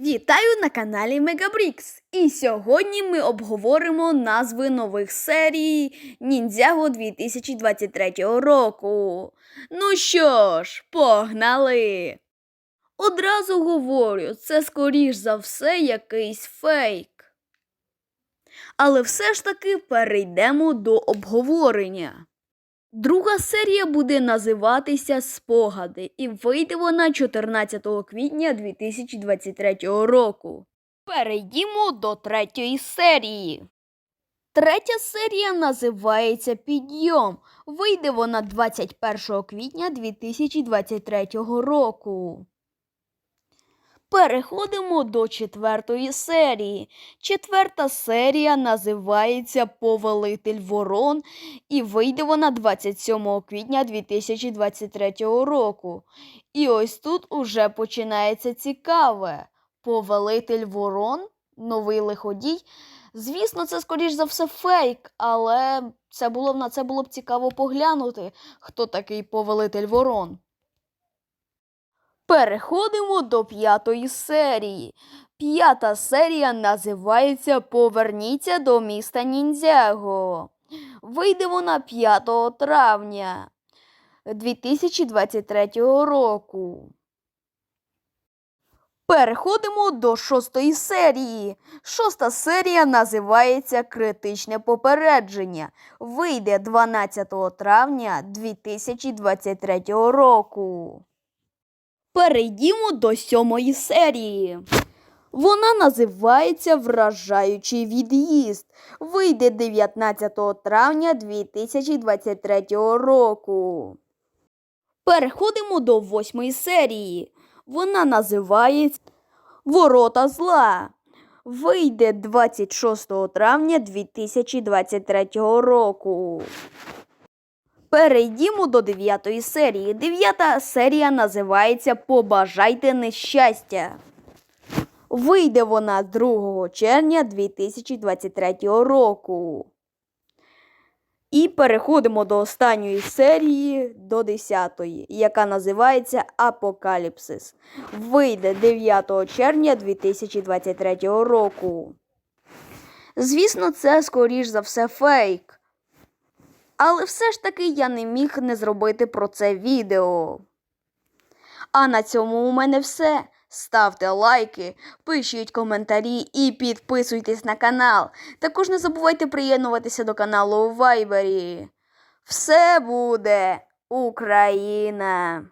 Вітаю на каналі Мегабрікс. І сьогодні ми обговоримо назви нових серій Ніндзяго 2023 року. Ну що ж, погнали! Одразу говорю, це скоріш за все якийсь фейк. Але все ж таки перейдемо до обговорення. Друга серія буде називатися Спогади, і вийде вона 14 квітня 2023 року. Перейдімо до третьої серії. Третя серія називається Підйом. Вийде вона 21 квітня 2023 року. Переходимо до четвертої серії. Четверта серія називається Повелитель Ворон і вийде вона 27 квітня 2023 року. І ось тут уже починається цікаве. Повелитель Ворон, новий лиходій. Звісно, це скоріш за все фейк, але це було на це було б цікаво поглянути, хто такий повелитель Ворон. Переходимо до п'ятої серії. П'ята серія називається Поверніться до міста Ніндзяго. Вийде вона 5 травня 2023 року. Переходимо до шостої серії. Шоста серія називається Критичне попередження. Вийде 12 травня 2023 року. Перейдімо до сьомої серії. Вона називається Вражаючий від'їзд. Вийде 19 травня 2023 року. Переходимо до восьмої серії. Вона називається Ворота зла. Вийде 26 травня 2023 року. Перейдімо до дев'ятої серії. Дев'ята серія називається Побажайте нещастя. Вийде вона 2 червня 2023 року. І переходимо до останньої серії, до 10-ї, яка називається Апокаліпсис. Вийде 9 червня 2023 року. Звісно, це скоріш за все фейк. Але все ж таки я не міг не зробити про це відео. А на цьому у мене все. Ставте лайки, пишіть коментарі і підписуйтесь на канал. Також не забувайте приєднуватися до каналу у Вайбері. Все буде Україна!